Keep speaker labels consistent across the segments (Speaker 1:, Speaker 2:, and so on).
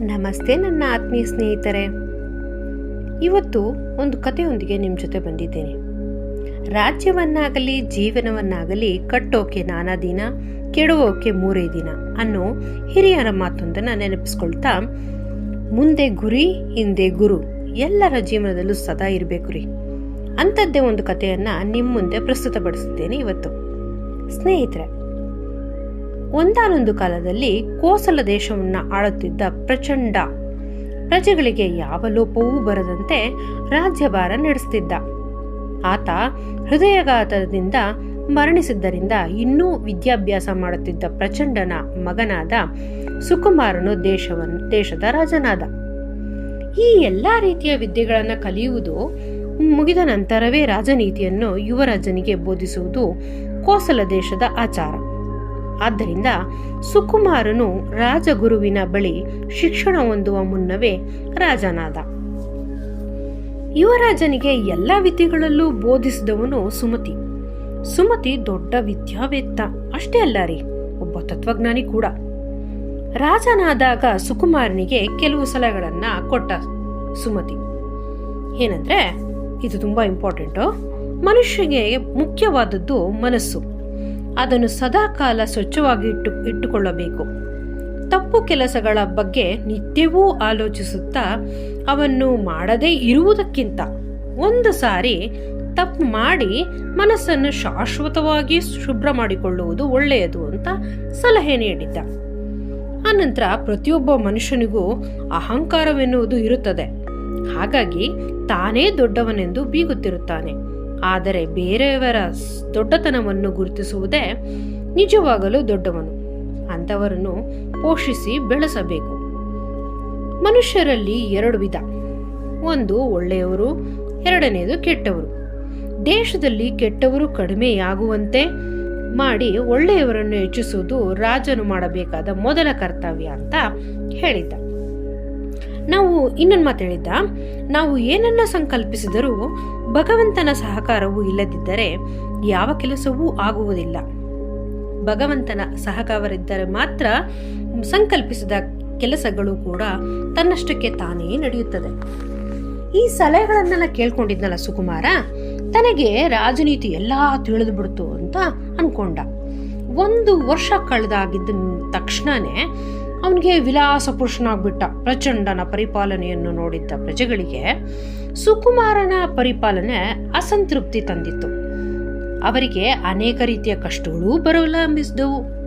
Speaker 1: ನಮಸ್ತೆ ನನ್ನ ಆತ್ಮೀಯ ಸ್ನೇಹಿತರೆ. ಇವತ್ತು ಒಂದು ಕಥೆಯೊಂದಿಗೆ ನಿಮ್ಮ ಜೊತೆ ಬಂದಿದ್ದೇನೆ. ರಾಜ್ಯವನ್ನಾಗಲಿ, ಜೀವನವನ್ನಾಗಲಿ ಕಟ್ಟೋಕೆ ನಾನಾ ದಿನ, ಕೆಡುವೋಕೆ ಮೂರೇ ದಿನ ಅನ್ನೋ ಹಿರಿಯರ ಮಾತೊಂದನ್ನು ನೆನಪಿಸ್ಕೊಳ್ತಾ, ಮುಂದೆ ಗುರಿ, ಹಿಂದೆ ಗುರು ಎಲ್ಲರ ಜೀವನದಲ್ಲೂ ಸದಾ ಇರಬೇಕು ರೀ. ಅಂಥದ್ದೇ ಒಂದು ಕಥೆಯನ್ನು ನಿಮ್ಮ ಮುಂದೆ ಪ್ರಸ್ತುತಪಡಿಸುತ್ತೇನೆ ಇವತ್ತು. ಸ್ನೇಹಿತರೆ ಒಂದಾನೊಂದು ಕಾಲದಲ್ಲಿ ಕೋಸಲ ದೇಶವನ್ನ ಆಳುತ್ತಿದ್ದ ಪ್ರಚಂಡ ಪ್ರಜೆಗಳಿಗೆ ಯಾವ ಲೋಪವೂ ಬರದಂತೆ ರಾಜ್ಯಭಾರ ನಡೆಸುತ್ತಿದ್ದ ಆತ ಹೃದಯಘಾತದಿಂದ ಮರಣಿಸಿದ್ದರಿಂದ ಇನ್ನೂ ವಿದ್ಯಾಭ್ಯಾಸ ಮಾಡುತ್ತಿದ್ದ ಪ್ರಚಂಡನ ಮಗನಾದ ಸುಕುಮಾರನು ದೇಶವನ್ನು ದೇಶದ ರಾಜನಾದ. ಈ ಎಲ್ಲ ರೀತಿಯ ವಿದ್ಯೆಗಳನ್ನು ಕಲಿಯುವುದು ಮುಗಿದ ನಂತರವೇ ರಾಜನೀತಿಯನ್ನು ಯುವರಾಜನಿಗೆ ಬೋಧಿಸುವುದು ಕೋಸಲ ದೇಶದ ಆಚಾರ. ಆದ್ದರಿಂದ ಸುಕುಮಾರನು ರಾಜಗುರುವಿನ ಬಳಿ ಶಿಕ್ಷಣ ಹೊಂದುವ ಮುನ್ನವೇ ರಾಜನಾದ. ಯುವರಾಜನಿಗೆ ಎಲ್ಲ ವಿದ್ಯೆಗಳಲ್ಲೂ ಬೋಧಿಸಿದವನು ಸುಮತಿ. ಸುಮತಿ ದೊಡ್ಡ ವಿದ್ಯಾವೇತ್ತ. ಅಷ್ಟೇ ಅಲ್ಲ ರೀ, ಒಬ್ಬ ತತ್ವಜ್ಞಾನಿ ಕೂಡ. ರಾಜನಾದಾಗ ಸುಕುಮಾರನಿಗೆ ಕೆಲವು ಸಲಹೆಗಳನ್ನ ಕೊಟ್ಟ ಸುಮತಿ. ಏನಂದ್ರೆ, ಇದು ತುಂಬಾ ಇಂಪಾರ್ಟೆಂಟು ಮನುಷ್ಯನಿಗೆ ಮುಖ್ಯವಾದದ್ದು ಮನಸ್ಸು. ಅದನ್ನು ಸದಾಕಾಲ ಸ್ವಚ್ಛವಾಗಿ ಇಟ್ಟು ಇಟ್ಟುಕೊಳ್ಳಬೇಕು. ತಪ್ಪು ಕೆಲಸಗಳ ಬಗ್ಗೆ ನಿತ್ಯವೂ ಆಲೋಚಿಸುತ್ತಾ ಅವನ್ನು ಮಾಡದೇ ಇರುವುದಕ್ಕಿಂತ ಒಂದು ಸಾರಿ ತಪ್ಪು ಮಾಡಿ ಮನಸ್ಸನ್ನು ಶಾಶ್ವತವಾಗಿ ಶುಭ್ರ ಮಾಡಿಕೊಳ್ಳುವುದು ಒಳ್ಳೆಯದು ಅಂತ ಸಲಹೆ ನೀಡಿದ್ದ. ಆನಂತರ ಪ್ರತಿಯೊಬ್ಬ ಮನುಷ್ಯನಿಗೂ ಅಹಂಕಾರವೆನ್ನುವುದು ಇರುತ್ತದೆ. ಹಾಗಾಗಿ ತಾನೇ ದೊಡ್ಡವನೆಂದು ಬೀಗುತ್ತಿರುತ್ತಾನೆ. ಆದರೆ ಬೇರೆಯವರ ದೊಡ್ಡತನವನ್ನು ಗುರುತಿಸುವುದೇ ನಿಜವಾಗಲು ದೊಡ್ಡವನು. ಅಂಥವರನ್ನು ಪೋಷಿಸಿ ಬೆಳೆಸಬೇಕು. ಮನುಷ್ಯರಲ್ಲಿ ಎರಡು ವಿಧ. ಒಂದು ಒಳ್ಳೆಯವರು, ಎರಡನೆಯದು ಕೆಟ್ಟವರು. ದೇಶದಲ್ಲಿ ಕೆಟ್ಟವರು ಕಡಿಮೆಯಾಗುವಂತೆ ಮಾಡಿ ಒಳ್ಳೆಯವರನ್ನು ಹೆಚ್ಚಿಸುವುದು ರಾಜನು ಮಾಡಬೇಕಾದ ಮೊದಲ ಕರ್ತವ್ಯ ಅಂತ ಹೇಳಿದ್ದ. ನಾವು ಇನ್ನೊಂದು ಮಾತು ಹೇಳಿದ್ದ, ನಾವು ಏನನ್ನ ಸಂಕಲ್ಪಿಸಿದರೂ ಭಗವಂತನ ಸಹಕಾರವು ಇಲ್ಲದಿದ್ದರೆ ಯಾವ ಕೆಲಸವೂ ಆಗುವುದಿಲ್ಲ. ಭಗವಂತನ ಸಹಕಾರವಿದ್ದರೆ ಮಾತ್ರ ಸಂಕಲ್ಪಿಸಿದ ಕೆಲಸಗಳು ಕೂಡ ತನ್ನಷ್ಟಕ್ಕೆ ತಾನೇ ನಡೆಯುತ್ತದೆ. ಈ ಸಲಹೆಗಳನ್ನೆಲ್ಲ ಕೇಳ್ಕೊಂಡಿದ್ನಲ್ಲ ಸುಕುಮಾರ? ತನಗೆ ರಾಜನೀತಿ ಎಲ್ಲಾ ತಿಳಿದು ಬಿಡ್ತು ಅಂತ ಅನ್ಕೊಂಡ. ಒಂದು ವರ್ಷ ಕಳೆದಾಗಿದ್ದ ತಕ್ಷಣನೇ ಅವನಿಗೆ ವಿಲಾಸ ಪುರುಷನಾಗ್ಬಿಟ್ಟ. ಪ್ರಚಂಡನ ಪರಿಪಾಲನೆಯನ್ನು ನೋಡಿದ್ದ ಪ್ರಜೆಗಳಿಗೆ ಸುಕುಮಾರನ ಪರಿಪಾಲನೆ ಅಸಂತೃಪ್ತಿ ತಂದಿತ್ತು. ಅವರಿಗೆ ಅನೇಕ ರೀತಿಯ ಕಷ್ಟಗಳೂ ಬರಲಾರಂಭಿಸಿದವು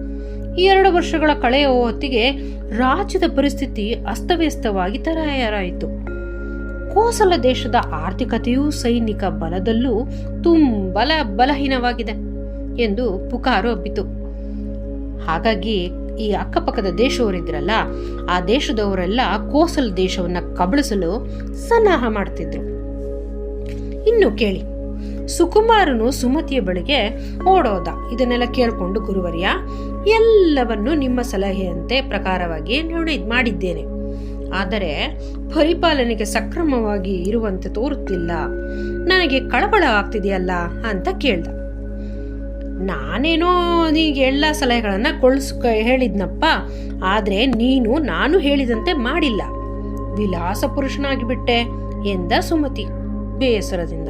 Speaker 1: ಈ ಎರಡು ವರ್ಷಗಳ ಕಳೆಯ ಹೊತ್ತಿಗೆ ರಾಜ್ಯದ ಪರಿಸ್ಥಿತಿ ಅಸ್ತವ್ಯಸ್ತವಾಗಿ ತಯಾರಾಯಿತು. ಕೋಸಲ ದೇಶದ ಆರ್ಥಿಕತೆಯೂ ಸೈನಿಕ ಬಲದಲ್ಲೂ ತುಂಬಲ ಬಲಹೀನವಾಗಿದೆ ಎಂದು ಪುಕಾರು ಒಪ್ಪಿತು. ಹಾಗಾಗಿ ಈ ಅಕ್ಕಪಕ್ಕದ ದೇಶವರಿದ್ರಲ್ಲ ಆ ದೇಶದವರೆಲ್ಲ ಕೋಸಲ ದೇಶವನ್ನ ಕಬಳಿಸಲು ಸನ್ನಾಹ ಮಾಡ್ತಿದ್ರು. ಇನ್ನು ಕೇಳಿ, ಸುಕುಮಾರನು ಸುಮತಿಯ ಬಳಿಗೆ ಓಡೋದ. ಇದನ್ನೆಲ್ಲ ಕೇಳಿಕೊಂಡು ಗುರುವರ್ಯ, ಎಲ್ಲವನ್ನು ನಿಮ್ಮ ಸಲಹೆಯಂತೆ ಪ್ರಕಾರವಾಗಿ ನೋಡಿ ಮಾಡಿದ್ದೇನೆ. ಆದರೆ ಪರಿಪಾಲನೆಗೆ ಸಕ್ರಮವಾಗಿ ಇರುವಂತೆ ತೋರುತ್ತಿಲ್ಲ. ನನಗೆ ಕಳಬಳ ಆಗ್ತಿದೆಯಲ್ಲ ಅಂತ ಕೇಳ್ದ. ನಾನೇನೋ ನಿನಗೆ ಎಲ್ಲ ಸಲಹೆಗಳನ್ನ ಕೊಳಿಸ್ ಹೇಳಿದ್ನಪ್ಪ. ಆದ್ರೆ ನೀನು ನಾನು ಹೇಳಿದಂತೆ ಮಾಡಿಲ್ಲ. ವಿಲಾಸ ಪುರುಷನಾಗಿಬಿಟ್ಟೆ ಎಂದ ಸುಮತಿ ಬೇಸರದಿಂದ.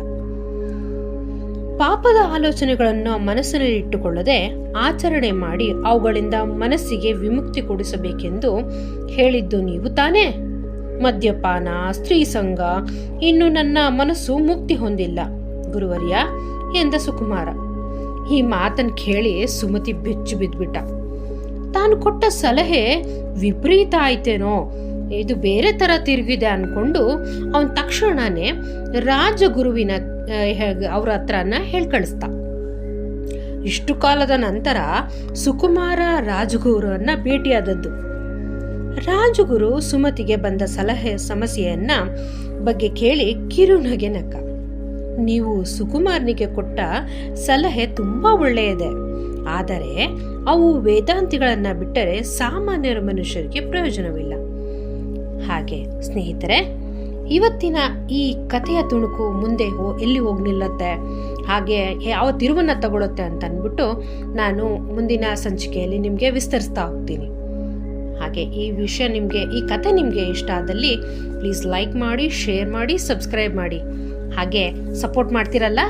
Speaker 1: ಪಾಪದ ಆಲೋಚನೆಗಳನ್ನು ಮನಸ್ಸಿನಲ್ಲಿ ಇಟ್ಟುಕೊಳ್ಳದೆ ಆಚರಣೆ ಮಾಡಿ ಅವುಗಳಿಂದ ಮನಸ್ಸಿಗೆ ವಿಮುಕ್ತಿ ಕೊಡಿಸಬೇಕೆಂದು ಹೇಳಿದ್ದು ನೀವು ತಾನೇ? ಮದ್ಯಪಾನ, ಸ್ತ್ರೀ ಸಂಘ, ಇನ್ನು ನನ್ನ ಮನಸ್ಸು ಮುಕ್ತಿ ಹೊಂದಿಲ್ಲ. ಗುರುವರ್ಯ, ಎಂದ ಸುಕುಮಾರ. ಈ ಮಾತನ್ನು ಕೇಳಿ ಸುಮತಿ ಬೆಚ್ಚು ಬಿದ್ಬಿಟ್ಟ. ತಾನು ಕೊಟ್ಟ ಸಲಹೆ ವಿಪರೀತ ಆಯ್ತೇನೋ, ಇದು ಬೇರೆ ತರ ತಿರುಗಿದೆ ಅನ್ಕೊಂಡು ಅವನ್ ತಕ್ಷಣನೇ ರಾಜಗುರುವಿನ ಅವ್ರ ಹತ್ರನ ಹೇಳ್ಕಳಿಸ್ತ ಇಷ್ಟು ಕಾಲದ ನಂತರ ಸುಕುಮಾರ ರಾಜಗುರುವನ್ನ ಭೇಟಿಯಾದದ್ದು. ರಾಜಗುರು ಸುಮತಿಗೆ ಬಂದ ಸಲಹೆ, ಸಮಸ್ಯೆಯನ್ನ ಬಗ್ಗೆ ಕೇಳಿ ಕಿರುನಗೆ ನಕ್ಕ. ನೀವು ಸುಕುಮಾರ್ನಿಗೆ ಕೊಟ್ಟ ಸಲಹೆ ತುಂಬ ಒಳ್ಳೆಯದೆ. ಆದರೆ ಅವು ವೇದಾಂತಿಗಳನ್ನ ಬಿಟ್ಟರೆ ಸಾಮಾನ್ಯರ ಮನುಷ್ಯರಿಗೆ ಪ್ರಯೋಜನವಿಲ್ಲ. ಹಾಗೆ ಸ್ನೇಹಿತರೆ, ಇವತ್ತಿನ ಈ ಕಥೆಯ ತುಣುಕು ಮುಂದೆ ಹೋ, ಎಲ್ಲಿ ಹೋಗಿ ನಿಲ್ಲತ್ತೆ? ಹಾಗೆ ಯಾವ ತಿರುವನ್ನ ತಗೊಳುತ್ತೆ ಅಂತ ಅಂದ್ಬಿಟ್ಟು ನಾನು ಮುಂದಿನ ಸಂಚಿಕೆಯಲ್ಲಿ ನಿಮಗೆ ವಿಸ್ತರಿಸ್ತಾ ಹೋಗ್ತೀನಿ. ಹಾಗೆ ಈ ವಿಷಯ ನಿಮಗೆ, ಈ ಕತೆ ನಿಮಗೆ ಇಷ್ಟ ಆದಲ್ಲಿ ಪ್ಲೀಸ್ ಲೈಕ್ ಮಾಡಿ ಶೇರ್ ಮಾಡಿ ಸಬ್ಸ್ಕ್ರೈಬ್ ಮಾಡಿ. ಹಾಗೆ ಸಪೋರ್ಟ್ ಮಾಡ್ತಿರಲ್ಲ?